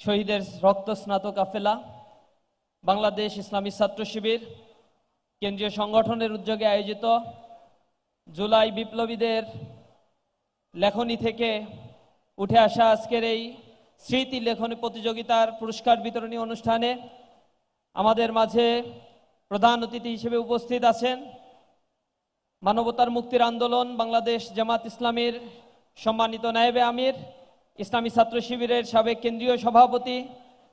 শহীদের রক্ত স্নাতক কাফেলা, বাংলাদেশ ইসলামী ছাত্র শিবির, কেন্দ্রীয় সংগঠনের উদ্যোগে আয়োজিত জুলাই বিপ্লবীদের লেখনী থেকে উঠে আসা আজকের এই স্মৃতি লেখনী প্রতিযোগিতার পুরস্কার বিতরণী অনুষ্ঠানে আমাদের মাঝে প্রধান অতিথি হিসেবে উপস্থিত আছেন। মানবতার মুক্তির আন্দোলন, বাংলাদেশ জামাত ইসলামীর সম্মানিত নায়েবে আমির, ইসলামী ছাত্র শিবিরের সাবেক কেন্দ্রীয় সভাপতি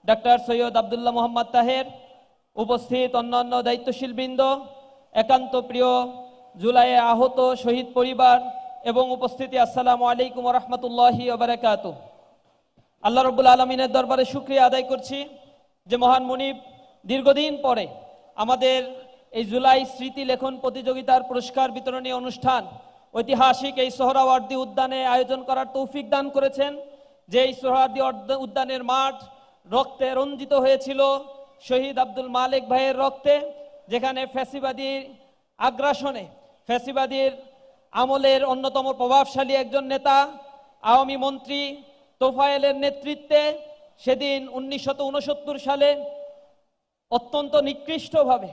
ডাক্তার সৈয়দ আবদুল্লাহ মোহাম্মদ তাহের, উপস্থিত অন্যান্য দায়িত্বশীল বৃন্দ একান্ত প্রিয় জুলাইয়ে আহত শহীদ পরিবার এবং উপস্থিতি, আসসালামু আলাইকুম রহমতুল্লাহি ওবরাকাতু আল্লাহ রব্বুল আলমিনের দরবারে শুক্রিয়া আদায় করছি যে মহান মুনিব দীর্ঘদিন পরে আমাদের এই জুলাই স্মৃতি লেখন প্রতিযোগিতার পুরস্কার বিতরণী অনুষ্ঠান, ঐতিহাসিক এই সোহরাওয়ার্দী উদ্যানে আয়োজন করার তৌফিক দান করেছেন। যে এই সোহরাওয়ার্দী উদ্যানের মাঠ রক্তে রঞ্জিত হয়েছিল শহীদ আব্দুল মালিক ভাইয়ের রক্তে, যেখানে ফ্যাসিবাদী আগ্রাসনে, ফ্যাসিবাদীর আমলের অন্যতম প্রভাবশালী একজন নেতা, আওয়ামী মন্ত্রী তোফায়েলের নেতৃত্বে সেদিন উনিশশো ঊনসত্তর সালে অত্যন্ত নিকৃষ্টভাবে,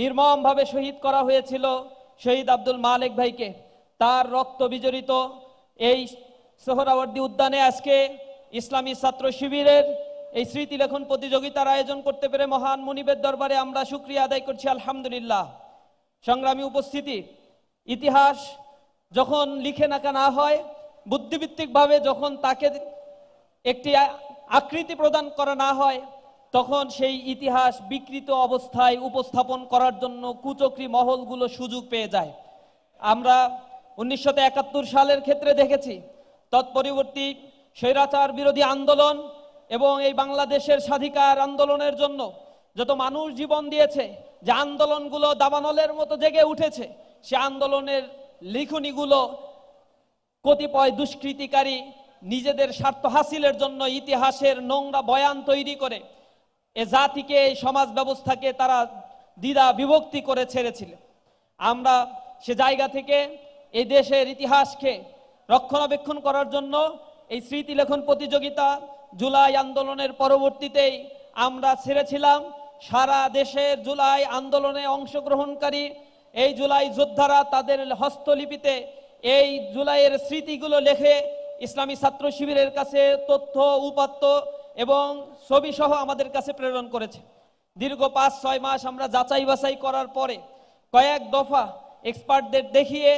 নির্মমভাবে শহীদ করা হয়েছিল শহীদ আব্দুল মালেক ভাইকে। তার রক্ত বিজড়িত এই সোহরাওয়ার্দী উদ্যানে আজকে ইসলামী ছাত্র শিবিরের এই স্মৃতি লেখন প্রতিযোগিতার আয়োজন করতে পেরে মহান মুনিবের দরবারে আমরা শুক্রিয়া আদায় করছি, আলহামদুলিল্লাহ। সংগ্রামী উপস্থিতি, ইতিহাস যখন লিখে নাকা না হয় বুদ্ধিভিত্তিকভাবে যখন তাকে একটি আকৃতি প্রদান করা না হয় তখন সেই ইতিহাস বিকৃত অবস্থায় উপস্থাপন করার জন্য কুচক্রী মহলগুলো সুযোগ পেয়ে যায়। আমরা উনিশশো একাত্তর সালের ক্ষেত্রে দেখেছি, তৎপরবর্তী স্বৈরাচার বিরোধী আন্দোলন এবং এই বাংলাদেশের স্বাধিকার আন্দোলনের জন্য যত মানুষ জীবন দিয়েছে, যে আন্দোলনগুলো দাবানলের মতো জেগে উঠেছে, সে আন্দোলনের লিখনিগুলো কতিপয় দুষ্কৃতিকারী নিজেদের স্বার্থ হাসিলের জন্য ইতিহাসের নোংরা বয়ান তৈরি করে এ জাতিকে, এই সমাজ ব্যবস্থাকে তারা দ্বিধা বিভক্তি করে ছেড়েছিল। আমরা সে জায়গা থেকে এই দেশের ইতিহাসকে রক্ষণাবেক্ষণ করার জন্য এই স্মৃতি লেখন প্রতিযোগিতা জুলাই আন্দোলনের পরবর্তীতেই আমরা ছেড়েছিলাম। সারা দেশের জুলাই আন্দোলনে অংশগ্রহণকারী এই জুলাই যোদ্ধারা তাদের হস্তলিপিতে এই জুলাইয়ের স্মৃতিগুলো লেখে ইসলামী ছাত্র শিবিরের কাছে তথ্য, উপাত্ত এবং ছবি সহ আমাদের কাছে প্রেরণ করেছে। দীর্ঘ পাঁচ, ছয় মাস আমরা যাচাই বাছাই করার পরে কয়েক দফা এক্সপার্টদের দেখিয়ে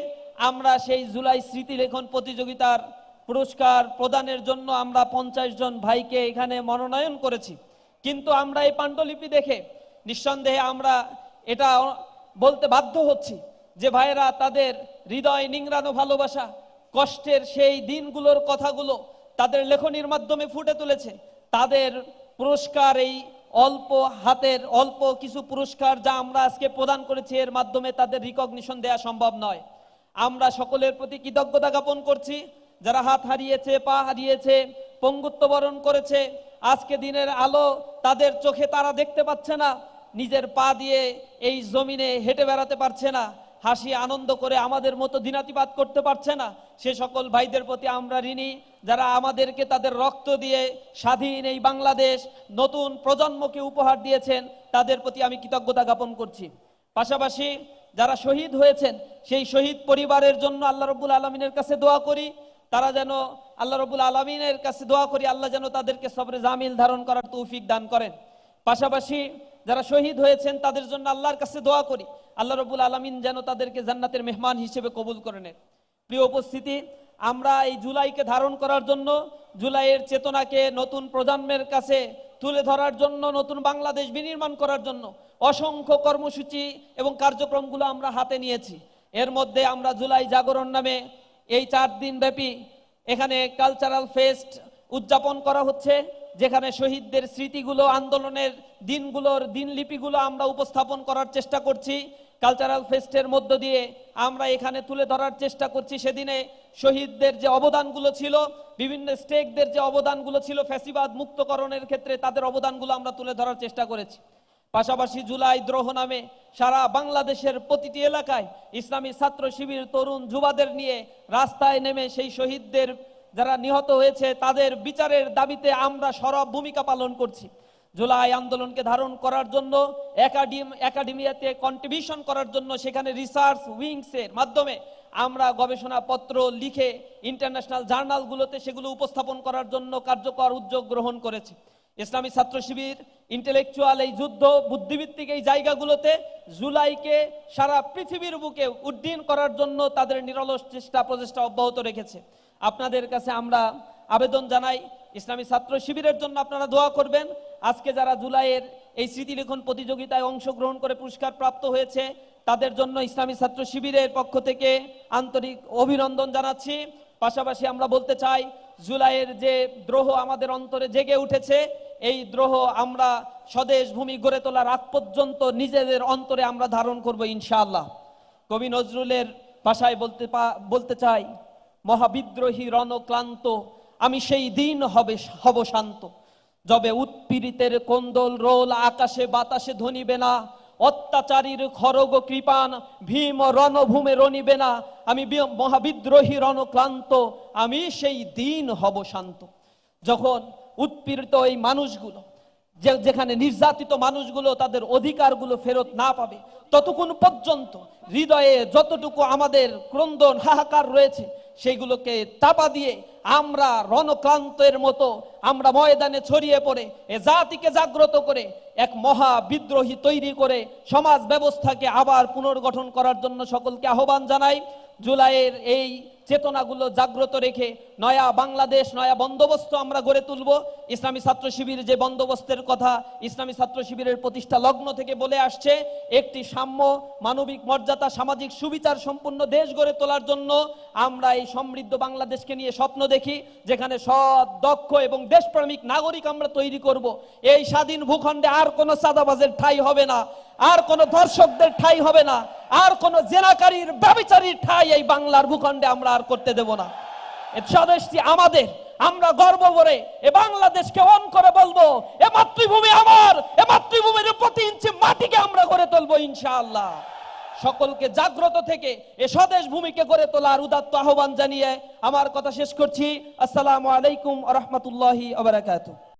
আমরা সেই জুলাই স্মৃতি লেখন প্রতিযোগিতার পুরস্কার প্রদানের জন্য আমরা পঞ্চাশ জন ভাইকে এখানে মনোনয়ন করেছি। কিন্তু আমরা এই পাণ্ডুলিপি দেখে নিঃসন্দেহে আমরা এটা বলতে বাধ্য হচ্ছি যে ভাইয়েরা, তাদের হৃদয় নিংড়ানো ভালোবাসা, কষ্টের সেই দিনগুলোর কথাগুলো তাদের লেখনির মাধ্যমে ফুটে তুলেছে। তাদের পুরস্কার এই অল্প হাতের, অল্প কিছু পুরস্কার যা আমরা আজকে প্রদান করেছি, এর মাধ্যমে তাদের রিকগনিশন দেওয়া সম্ভব নয়। আমরা সকলের প্রতি কৃতজ্ঞতা জ্ঞাপন করছি। যারা হাত হারিয়েছে, পা হারিয়েছে, পঙ্গুত্ব বরণ করেছে, আজকে দিনের আলো তাদের চোখে তারা দেখতে পাচ্ছে না। নিজের পা দিয়ে এই জমিনে হেঁটে বেড়াতে পারছে না। হাসি, আনন্দ করে আমাদের মতো দিনাতিপাত করতে পারছে না। সে সকল ভাইদের প্রতি আমরা ঋণী, যারা আমাদেরকে তাদের রক্ত দিয়ে স্বাধীন এই বাংলাদেশ, নতুন প্রজন্মকে উপহার দিয়েছেন, তাদের প্রতি আমি কৃতজ্ঞতা জ্ঞাপন করছি। পাশাপাশি যারা শহীদ হয়েছেন, সেই শহীদ পরিবারের জন্য আল্লাহ রব্বুল আলমিনের কাছে দোয়া করি। তারা যেন আল্লাহ রব্বুল আলমিনের কাছে দোয়া করি, আল্লাহ যেন তাদেরকে সবরে জামিল ধারণ করার তৌফিক দান করেন। পাশাপাশি যারা শহীদ হয়েছেন, তাদের জন্য আল্লাহর কাছে দোয়া করি। আল্লাহ রবুল আলমিন যেন তাদেরকে জান্নাতের মেহমান হিসেবে কবুল করে নেন। প্রিয় উপস্থিতি, আমরা এই জুলাইকে ধারণ করার জন্য, জুলাইয়ের চেতনাকে নতুন প্রজন্মের কাছে তুলে ধরার জন্য, নতুন বাংলাদেশ বিনির্মাণ করার জন্য অসংখ্য কর্মসূচি এবং কার্যক্রমগুলো আমরা হাতে নিয়েছি। এর মধ্যে আমরা জুলাই জাগরণ নামে এই চার দিন ব্যাপী এখানে কালচারাল ফেস্ট উদযাপন করা হচ্ছে। যেখানে শহীদদের স্মৃতিগুলো, আন্দোলনের দিনগুলোর দিনলিপিগুলো আমরা উপস্থাপন করার চেষ্টা করছি। কালচারাল ফেস্টের মধ্য দিয়ে আমরা এখানে তুলে ধরার চেষ্টা করছি। সেদিনে শহীদদের যে অবদানগুলো ছিল, বিভিন্ন স্টেকদের যে অবদানগুলো ছিল, ফ্যাসিবাদ মুক্তকরণের ক্ষেত্রে তাদের অবদানগুলো আমরা তুলে ধরার চেষ্টা করেছি। পাশাপাশি জুলাই দ্রোহ নামে সারা বাংলাদেশের প্রতিটি এলাকায় ইসলামী ছাত্র শিবির তরুণ যুবাদের নিয়ে রাস্তায় নেমে সেই শহীদদের যারা নিহত হয়েছে, তাদের বিচারের দাবিতে আমরা সরব ভূমিকা পালন করছি। জুলাই আন্দোলনকে ধারণ করার জন্য, একাডেম, একাডেমিয়াতে কন্ট্রিবিউশন করার জন্য সেখানে রিসার্চ উইংসের মাধ্যমে আমরা গবেষণাপত্র লিখে ইন্টারন্যাশনাল জার্নালগুলোতে সেগুলো উপস্থাপন করার জন্য কার্যকর উদ্যোগ গ্রহণ করেছি। ইসলামী ছাত্র শিবির ইন্টেলেকচুয়াল এই যুদ্ধ বুদ্ধিভিত্তিক এই জায়গাগুলোতে জুলাইকে সারা পৃথিবীর বুকে উড্ডীন করার জন্য তাদের নিরলস চেষ্টা প্রচেষ্টা অব্যাহত রেখেছে। আপনাদের কাছে আমরা আবেদন জানাই। ইসলামী ছাত্র শিবিরের জন্য আপনারা দোয়া করবেন। আজকে যারা জুলাইয়ের এই স্মৃতিলেখন প্রতিযোগিতায় অংশগ্রহণ করে পুরস্কার প্রাপ্ত হয়েছে, তাদের জন্য ইসলামী ছাত্র শিবিরের পক্ষ থেকে আন্তরিক অভিনন্দন জানাচ্ছি। পাশাপাশি আমরা বলতে চাই, জুলাইয়ের যে দ্রোহ আমাদের অন্তরে জেগে উঠেছে, এই দ্রোহ আমরা স্বদেশ ভূমি গড়ে তোলার আগ পর্যন্ত নিজেদের অন্তরে আমরা ধারণ করব ইনশাআল্লাহ। কবি নজরুলের ভাষায় বলতে বলতে চাই মহাবিদ্রোহী রণক্লান্ত, আমি সেই দিন হবে হব শান্ত। যবে উৎপীড়িতের কোন্দল রোল, আকাশে বাতাসে ধ্বনিবে না। অত্যাচারীর খরগ কৃপান ভীম রণভূমে রণিবে না। আমি মহাবিদ্রোহী রণক্লান্ত, আমি সেই দিন হব শান্ত। যখন উৎপীড়িত এই মানুষগুলো যেখানে নির্যাতিত মানুষগুলো তাদের অধিকারগুলো ফেরত না পাবে, ততক্ষণ পর্যন্ত হৃদয়ে যতটুকু আমাদের ক্রন্দন হাহাকার রয়েছে সেগুলোকে চাপা দিয়ে আমরা রণক্লান্তের মতো, আমরা ময়দানে ছড়িয়ে পড়ে, এ জাতিকে জাগ্রত করে, এক মহা বিদ্রোহী তৈরি করে সমাজ ব্যবস্থাকে আবার পুনর্গঠন করার জন্য সকলকে আহ্বান জানাই। জুলাইয়ের এই চেতনাগুলো জাগ্রত রেখে নয়া বাংলাদেশ, নয়া বন্দোবস্ত আমরা গড়ে তুলব। ইসলামী ছাত্র শিবির যে বন্দোবস্তের কথা, ইসলামী ছাত্র শিবিরের প্রতিষ্ঠা লগ্ন থেকে বলে আসছে, একটি সাম্য, মানবিক মর্যাদা, সামাজিক সুবিচার সম্পূর্ণ দেশ গড়ে তোলার জন্য আমরা এই সমৃদ্ধ বাংলাদেশকে নিয়ে স্বপ্ন দেখি, যেখানে সৎ, দক্ষ এবং দেশপ্রেমিক নাগরিক আমরা তৈরি করব। এই স্বাধীন ভূখণ্ডে আর কোনো সাদাবাজের ঠাই হবে না, আর কোনো দর্শকদের ঠাই হবে না, আর কোনো জেনাকারীর, ব্যবচারীর ঠাই এই বাংলার ভূখণ্ডে আমরা আর করতে দেব না। স্বদেশটি আমাদের, আমরা গর্ব করে এ বাংলাদেশকে অন করে বলব, এ মাতৃভূমি আমার, এ মাতৃভূমির প্রতি ইঞ্চি মাটিকে আমরা গড়ে তুলবো ইনশাআল্লাহ। সকলকে জাগ্রত থেকে এ স্বদেশ ভূমিকে গড়ে তোলার উদাত্ত আহ্বান জানিয়ে আমার কথা শেষ করছি। আসসালামু আলাইকুম রহমতুল্লাহি